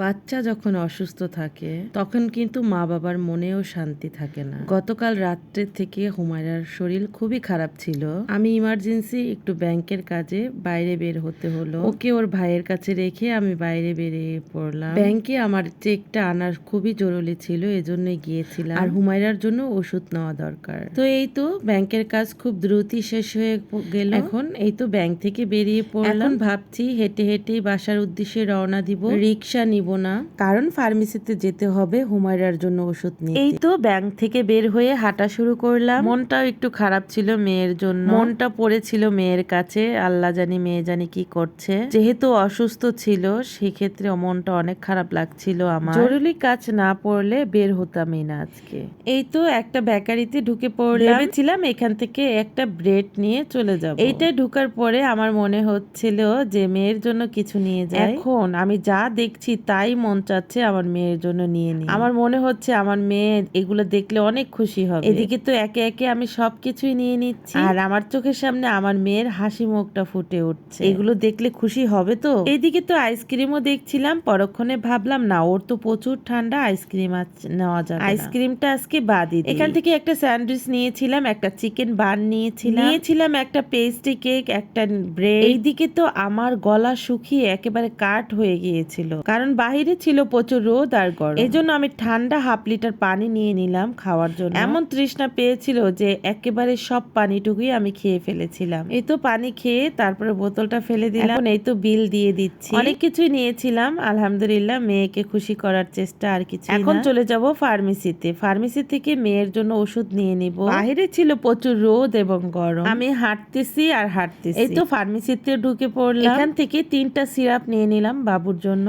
বাচ্চা যখন অসুস্থ থাকে, তখন কিন্তু মা বাবার মনেও শান্তি থাকে না। গতকাল রাত্রে থেকে হুমায়রার শরীর খুবই খারাপ ছিল। আমি ইমার্জেন্সি একটু ব্যাংকের কাজে বাইরে বের হতে হলো। ওকে ওর ভাইয়ের কাছে রেখে আমি বাইরে বেরিয়ে পড়লাম। ব্যাংকে আমার চেকটা আনার খুবই জরুরি ছিল, এজন্যই গিয়েছিলাম। আর হুমায়রার জন্য ওষুধ নেওয়া দরকার। তো এই তো ব্যাংকের কাজ খুব দ্রুতই শেষ হয়ে গেল। এখন এই তো ব্যাংক থেকে বেরিয়ে পড়লাম। ভাবছি হেঁটে হেঁটে বাসার উদ্দেশ্যে রওনা দিব। রিক্সা নিব না। কারণ ফার্মেসিতে যেতে হবে হুমায়রার জন্য ওষুধ নিয়ে এই তো ব্যাংক থেকে বের হয়ে হাঁটা শুরু করলাম। মনটাও একটু খারাপ ছিল মেয়ের জন্য। মনটা পড়েছিল মেয়ের কাছে। আল্লাহ জানি মেয়ে জানি কি করছে। যেহেতু অসুস্থ ছিল সেক্ষেত্রে মনটা অনেক খারাপ লাগছিল আমার। জরুরি কাজ না পড়লে বের হতামই না আজকে। এই তো একটা বেকারিতে ঢুকে পড়লাম। ভেবেছিলাম এখান থেকে একটা ব্রেড নিয়ে চলে যাব। এইটা ঢুকার পরে আমার মনে হচ্ছিল যে মেয়ের জন্য কিছু নিয়ে যাই। এখন আমি যা দেখছি তাই মন চাচ্ছে আমার মেয়ের জন্য নিয়ে নিই আমার মনে হচ্ছে আমার মেয়ে এগুলো দেখলে অনেক খুশি হবে। এদিকে তো একে একে আমি সবকিছুই নিয়ে নিচ্ছি। আর আমার চোখের সামনে আমার মেয়ের হাসি মুখটা ফুটে উঠছে। এগুলো দেখলে খুশি হবে তো? এইদিকে তো আইসক্রিমও দেখছিলাম, পরক্ষণে ভাবলাম, না, ওর তো প্রচুর ঠান্ডা, আইসক্রিম নেওয়া যাবে আইসক্রিমটা আজকে দিই। এখান থেকে একটা স্যান্ডউইচ নিয়েছিলাম, একটা চিকেন বান নিয়েছিলাম। নিয়েছিলাম একটা পেস্ট্রি কেক, একটা ব্রেড। এইদিকে তো আমার গলা শুকিয়ে একেবারে কাঠ হয়ে গিয়েছিল। কারণ বাহিরে ছিল প্রচুর রোদ আর গরম। এই জন্য আমি ঠান্ডা হাফ লিটার পানি নিয়ে নিলাম খাওয়ার জন্য। এমন তৃষ্ণা পেয়েছিল যে একেবারে সব পানিটুকুই আমি খেয়ে ফেলেছিলাম। এই তো পানি খেয়ে তারপরে বোতলটা ফেলে দিলাম। এখন এই তো বিল দিয়ে দিচ্ছি। অনেক কিছুই নিয়েছিলাম আলহামদুলিল্লাহ মেয়েকে খুশি করার চেষ্টা আর কিছু এখন চলে যাব ফার্মেসিতে। ফার্মেসি থেকে মেয়ের জন্য ওষুধ নিয়ে নিব। বাহিরে ছিল প্রচুর রোদ এবং গরম। আমি হাঁটতেছি আর হাঁটতেছি। এই তো ফার্মেসিতে ঢুকে পড়লাম। এখান থেকে তিনটা সিরাপ নিয়ে নিলাম বাবুর জন্য।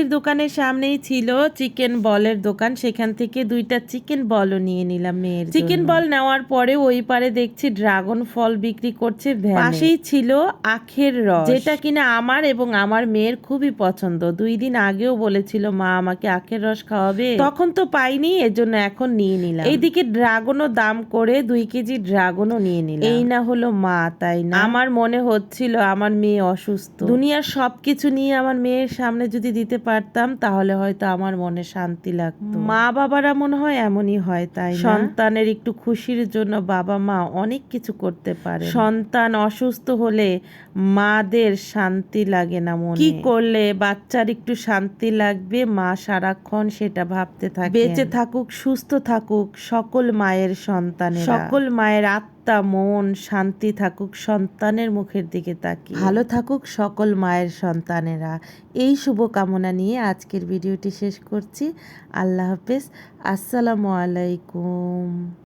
ফার্মেসির দোকানের সামনেই ছিল চিকেন বলের দোকান। সেখান থেকে দুইটা চিকেন বলও নিয়ে নিলাম মেয়ের চিকেন বল নেওয়ার পরে ওই পারে দেখছি ড্রাগন ফল বিক্রি করছে। পাশেই ছিল আখের রস। যেটা কিনা আমার এবং আমার মেয়ের খুবই পছন্দ। দুই দিন আগেও বলেছিল মা আমাকে আখের রস খাওয়াবে? তখন তো পাইনি এজন্য এখন নিয়ে নিলাম। এইদিকে ড্রাগনও দাম করে দুই কেজি ড্রাগনও নিয়ে নিলাম। এই না হলো মা তাই না? আমার মনে হচ্ছিল আমার মেয়ে অসুস্থ। দুনিয়ার সবকিছু নিয়ে আমার মেয়ের সামনে যদি দিতে পারতাম তাহলে হয়তো আমার মনে শান্তি লাগতো। মা বাবারা মনে হয় এমনই হয় তাই সন্তানের একটু খুশির জন্য বাবা মা অনেক কিছু করতে পারে। সন্তান অসুস্থ হলে মাদের শান্তি লাগে না মনে। কি করলে বাচ্চার একটু শান্তি লাগবে? মা সারাক্ষণ সেটা ভাবতে থাকে। বেঁচে থাকুক সুস্থ থাকুক সকল মায়ের সন্তানের। সকল মায়ের আত্মা মন, শান্তি থাকুক সন্তানের মুখের দিকে তাকিয়ে। ভালো থাকুক সকল মায়ের সন্তানেরা। এই শুভ কামনা নিয়ে আজকের ভিডিওটি শেষ করছি। আল্লাহ হাফেজ। আসসালামু আলাইকুম।